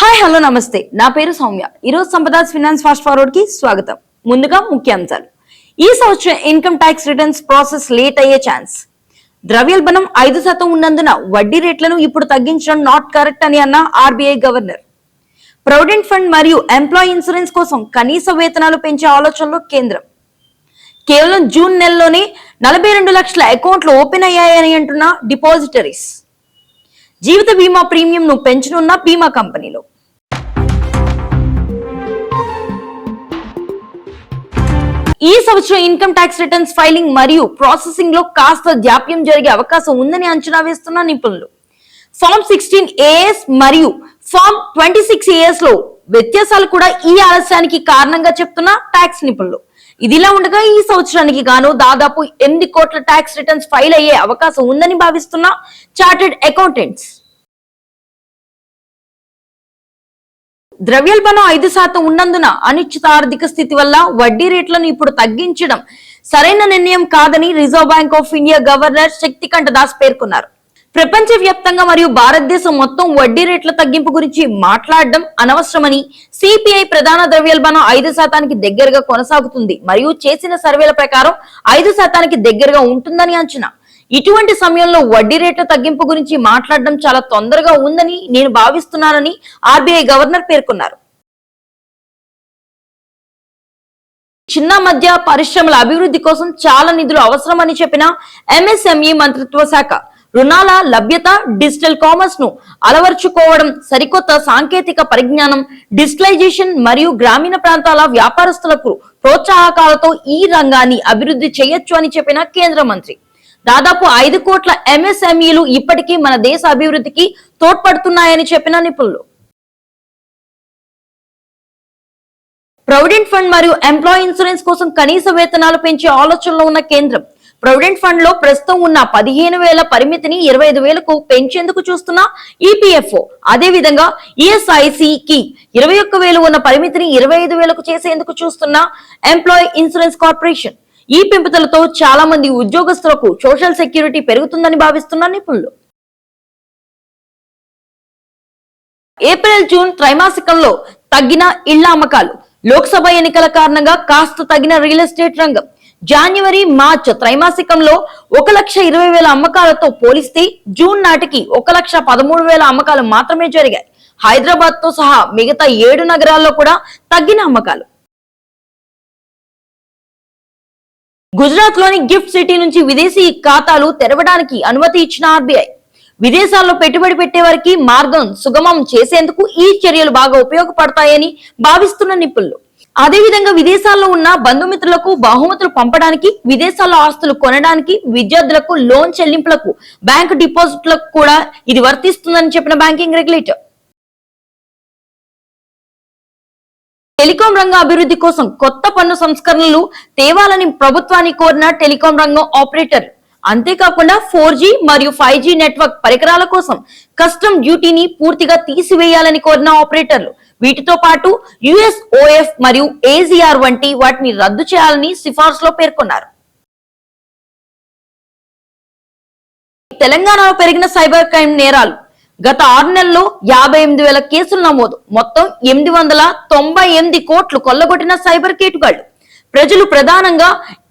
Hi hello నమస్తే. నా పేరు సౌమ్య. ఈరోజు సంపదాస్ ఫినాన్స్ ఫాస్ట్ ఫార్వర్డ్కి స్వాగతం. ముందుగా ముఖ్యాంశాలు. ఈ సంవత్సరం income tax returns process late అయ్యే ఛాన్స్. ద్రవ్యోల్బణం ఐదు శాతం ఉన్నందున వడ్డీ రేట్లను ఇప్పుడు తగ్గించడం నాట్ కరెక్ట్ అని అన్న ఆర్బీఐ గవర్నర్. ప్రొవిడెంట్ ఫండ్ మరియు ఎంప్లాయీ ఇన్సూరెన్స్ కోసం కనీస వేతనాలు పెంచే ఆలోచనలో కేంద్రం. కేవలం జూన్ నెలలోనే నలభై రెండు లక్షల అకౌంట్లు ఓపెన్ అయ్యాయని అంటున్న డిపాజిటరీస్. జీవిత బీమా ప్రీమియం ను పెంచనున్న బీమా కంపెనీలు. ఈ సంవత్సరం ఇన్కమ్ ట్యాక్స్ రిటర్న్స్ ఫైలింగ్ మరియు ప్రాసెసింగ్లో కాస్త జాప్యం జరిగే అవకాశం ఉందని అంచనా వేస్తున్న నిపుణులు. ఫామ్ సిక్స్టీన్ ఏఎస్ మరియు ఫామ్ ట్వంటీ సిక్స్ ఏఎస్లో వ్యత్యాసాలు కూడా ఈ ఆలస్యానికి కారణంగా చెప్తున్న ట్యాక్స్ నిపుణులు. ఇదిలా ఉండగా ఈ సంవత్సరానికి గాను దాదాపు ఎనిమిది కోట్ల ట్యాక్స్ రిటర్న్స్ ఫైల్ అయ్యే అవకాశం ఉందని భావిస్తున్న చార్టెడ్ అకౌంటెంట్స్. ద్రవ్యోల్బణం ఐదు శాతం ఉన్నందున అనిశ్చిత ఆర్థిక స్థితి వల్ల వడ్డీ రేట్లను ఇప్పుడు తగ్గించడం సరైన నిర్ణయం కాదని Reserve Bank of India governor Shaktikanta Das పేర్కొన్నారు. ప్రపంచ వ్యాప్తంగా మరియు భారతదేశం మొత్తం వడ్డీ రేట్ల తగ్గింపు గురించి మాట్లాడడం అనవసరమని సిపిఐ ప్రధాన ద్రవ్యోల్బణం ఐదు శాతానికి దగ్గరగా కొనసాగుతుంది. మరియు చేసిన సర్వేల ప్రకారం ఐదు శాతానికి దగ్గరగా ఉంటుందని అంచనా. ఇటువంటి సమయంలో వడ్డీ రేట్ల తగ్గింపు గురించి మాట్లాడడం చాలా తొందరగా ఉందని నేను భావిస్తున్నానని ఆర్బీఐ గవర్నర్ పేర్కొన్నారు. చిన్న మధ్య పరిశ్రమల అభివృద్ధి కోసం చాలా నిధులు అవసరమని చెప్పిన ఎంఎస్ఎంఈ మంత్రిత్వ శాఖ రుణాల లభ్యత డిజిటల్ కామర్స్ను అలవర్చుకోవడం సరికొత్త సాంకేతిక పరిజ్ఞానం డిజిటలైజేషన్ మరియు గ్రామీణ ప్రాంతాల వ్యాపారస్తులకు ప్రోత్సాహకాలతో ఈ రంగాన్ని అభివృద్ధి చేయొచ్చు అని చెప్పిన కేంద్ర మంత్రి. దాదాపు ఐదు కోట్ల ఎంఎస్ఎంఈలు ఇప్పటికీ మన దేశ అభివృద్ధికి తోడ్పడుతున్నాయని చెప్పిన నిపుణులు. ప్రొవిడెంట్ ఫండ్ మరియు ఎంప్లాయీ ఇన్సూరెన్స్ కోసం కనీస వేతనాలు పెంచే ఆలోచనలో ఉన్న కేంద్రం. ప్రొవిడెంట్ ఫండ్లో ప్రస్తుతం ఉన్న పదిహేను వేల పరిమితిని ఇరవై ఐదు వేలకు పెంచేందుకు చూస్తున్న ఈపీఎఫ్ఓ. అదే విధంగా ఈఎస్ఐసికి ఇరవై ఒక్క వేలు ఉన్న పరిమితిని ఇరవై ఐదు వేలకు చేసేందుకు చూస్తున్న ఎంప్లాయీ ఇన్సూరెన్స్ కార్పొరేషన్. ఈ పెంపుదలతో చాలా మంది ఉద్యోగస్తులకు సోషల్ సెక్యూరిటీ పెరుగుతుందని భావిస్తున్న నిపుణులు. ఏప్రిల్ జూన్ త్రైమాసికంలో తగ్గిన ఇళ్ళ అమ్మకాలు. లోక్సభ ఎన్నికల కారణంగా కాస్త తగిన రియల్ ఎస్టేట్ రంగం. జనవరి మార్చ్ త్రైమాసికంలో ఒక లక్ష ఇరవై వేల అమ్మకాలతో పోలిస్తే జూన్ నాటికి ఒక లక్ష పదమూడు వేల అమ్మకాలు మాత్రమే జరిగాయి. హైదరాబాద్తో సహా మిగతా ఏడు నగరాల్లో కూడా తగ్గిన అమ్మకాలు. గుజరాత్లోని గిఫ్ట్ సిటీ నుంచి విదేశీ ఖాతాలు తెరవడానికి అనుమతి ఇచ్చిన ఆర్బీఐ. విదేశాల్లో పెట్టుబడి పెట్టే వారికి మార్గం సుగమం చేసేందుకు ఈ చర్యలు బాగా ఉపయోగపడతాయని భావిస్తున్న నిపుణులు. అదేవిధంగా విదేశాల్లో ఉన్న బంధుమిత్రులకు బహుమతులు పంపడానికి విదేశాల్లో ఆస్తులు కొనడానికి విద్యార్థులకు లోన్ చెల్లింపులకు బ్యాంకు డిపాజిట్లకు కూడా ఇది వర్తిస్తుందని చెప్పిన బ్యాంకింగ్ రెగ్యులేటర్. టెలికాం రంగ అభివృద్ధి కోసం కొత్త పన్ను సంస్కరణలు తేవాలని ప్రభుత్వాన్ని కోరిన టెలికాం రంగం ఆపరేటర్. అంతేకాకుండా ఫోర్ జీ మరియు ఫైవ్ జీ నెట్వర్క్ పరికరాల కోసం కస్టమ్ డ్యూటీని పూర్తిగా తీసివేయాలని కోరిన ఆపరేటర్లు. వీటితో పాటు యుఎస్ఓఎఫ్ మరియు ఏజీఆర్ వంటి వాటిని రద్దు చేయాలని సిఫార్సులో పేర్కొన్నారు. తెలంగాణలో పెరిగిన సైబర్ క్రైమ్ నేరాలు గత ఆరు నెలల్లో యాభై ఎనిమిది వేల కేసులు నమోదు. మొత్తం ఎనిమిది వందల తొంభై ఎనిమిది కోట్లు కొల్లగొట్టిన సైబర్ కేటుగాళ్ళు. ప్రజలు ప్రధానంగా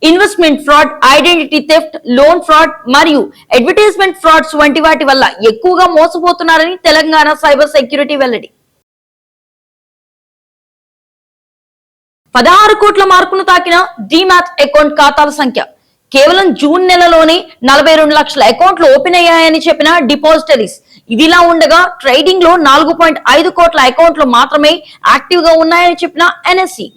investment fraud identity theft loan fraud మరియు అడ్వర్టైజ్మెంట్ ఫ్రాడ్స్ వంటి వాటి వల్ల ఎక్కువగా మోసపోతున్నారని తెలంగాణ సైబర్ సెక్యూరిటీ వెల్లడి. పదహారు కోట్ల మార్కును తాకిన డిమాట్ అకౌంట్ ఖాతాల సంఖ్య. కేవలం జూన్ నెలలోనే నలభై రెండు లక్షల అకౌంట్లు ఓపెన్ అయ్యాయని చెప్పిన డిపాజిటరీస్. ఇదిలా ఉండగా ట్రేడింగ్లో నాలుగు పాయింట్ ఐదు కోట్ల అకౌంట్లు మాత్రమే యాక్టివ్గా ఉన్నాయని చెప్పిన ఎన్ఎస్సి.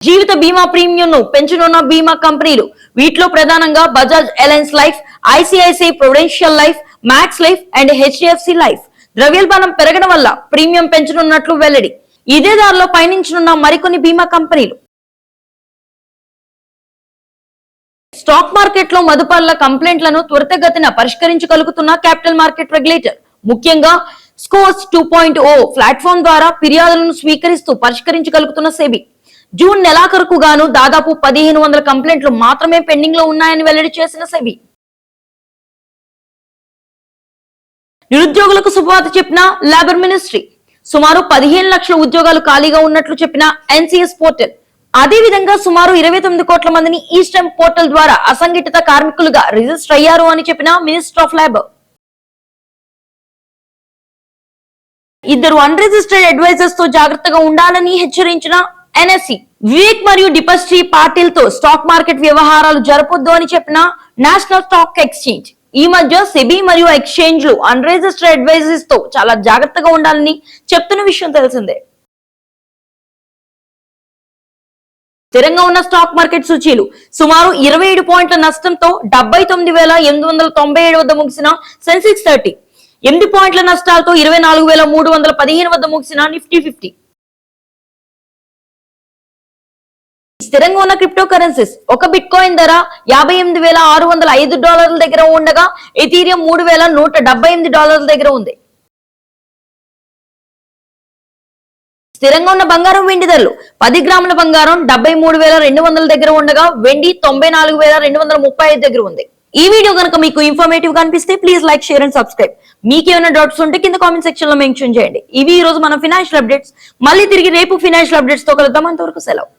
జీవిత బీమా ప్రీమియం ను పెంచనున్న బీమా కంపెనీలు వీటిలో ప్రధానంగా Bajaj Allianz Life ICICI Prudential Life Max Life and HDFC Life. ద్రవ్యోల్బణం పెరగడం వల్ల ప్రీమియం పెంచనున్నట్లు వెల్లడి. ఇదే దారిలో పయనించనున్న మరికొన్ని బీమా కంపెనీలు. స్టాక్ మార్కెట్లో మదుపర్ల కంప్లైంట్లను త్వరితగతిన పరిష్కరించగలుగుతున్న క్యాపిటల్ మార్కెట్ రెగ్యులేటర్. ముఖ్యంగా SCORES two point O platform ద్వారా ఫిర్యాదులను స్వీకరిస్తూ పరిష్కరించగలుగుతున్న సెబీ. జూన్ నెలాఖరుకు గాను దాదాపు పదిహేను వందల కంప్లైంట్లు మాత్రమే పెండింగ్లో ఉన్నాయని వెల్లడి చేసిన సెబీ. నిరుద్యోగులకు శుభవార్త చెప్పిన లేబర్ మినిస్ట్రీ. సుమారు పదిహేను లక్షల ఉద్యోగాలు ఖాళీగా ఉన్నట్లు చెప్పిన ఎన్సీఎస్ పోర్టల్. అదే విధంగా సుమారు ఇరవై తొమ్మిది కోట్ల మందిని ఈ స్టెమ్ పోర్టల్ ద్వారా అసంఘటిత కార్మికులుగా రిజిస్టర్ అయ్యారు అని చెప్పిన మినిస్టర్ ఆఫ్ లేబర్. ఇద్దరు అన్రిజిస్టర్డ్ అడ్వైజర్స్తో జాగ్రత్తగా ఉండాలని హెచ్చరించిన ఎన్ఎస్సి వివేక్ మరియు డిపస్ట్రీ పార్టీలతో స్టాక్ మార్కెట్ వ్యవహారాలు జరపొద్దు అని చెప్పిన నేషనల్ స్టాక్ ఎక్స్చేంజ్ ఈ మధ్య సెబీ మరియు ఎక్స్చేంజ్లు అన్రిజిస్టర్డ్ అడ్వైజర్స్తో చాలా జాగ్రత్తగా ఉండాలని చెప్తున్న విషయం తెలిసిందే. స్థిరంగా ఉన్న స్టాక్ మార్కెట్ సూచీలు. సుమారు ఇరవై ఏడు పాయింట్ల నష్టంతో డెబ్బై తొమ్మిది వేల ఎనిమిది వందల తొంభై ఏడు వద్ద ముగిసిన సెన్సెక్స్ థర్టీ ఎనిమిది పాయింట్ల నష్టాలతో ఇరవై నాలుగు వేల మూడు వందల పదిహేను వద్ద ముగిసిన నిఫ్టీ ఫిఫ్టీ స్థిరంగా ఉన్న క్రిప్టో కరెన్సీస్ ఒక బిట్ కాయిన్ ధర యాభై ఎనిమిది వేల ఆరు వందల ఐదు డాలర్ల దగ్గర ఉండగా ఎథీరియం మూడు వేల నూట డెబ్బై ఎనిమిది డాలర్ల దగ్గర ఉంది. స్థిరంగా ఉన్న బంగారం వెండి ధరలు. పది గ్రాముల బంగారం డెబ్బై మూడు వేల రెండు వందల దగ్గర ఉండగా వెండి తొంభై నాలుగు వేల రెండు వందల ముప్పై ఐదు దగ్గర ఉంది. ఈ వీడియో కనుక మీకు ఇన్ఫర్మేటివ్ కనిపిస్తే please like share and subscribe మీకు ఏమైనా డౌట్స్ ఉంటే కింద కామెంట్ సెక్షన్లో మెన్షన్ చేయండి. ఇవి ఈ రోజు మన ఫినాన్షియల్ అప్డేట్స్ మళ్ళీ తిరిగి రేపు ఫినాన్షియల్ అప్డేట్స్తో కలుద్దాం. అంతవరకు సెలవు.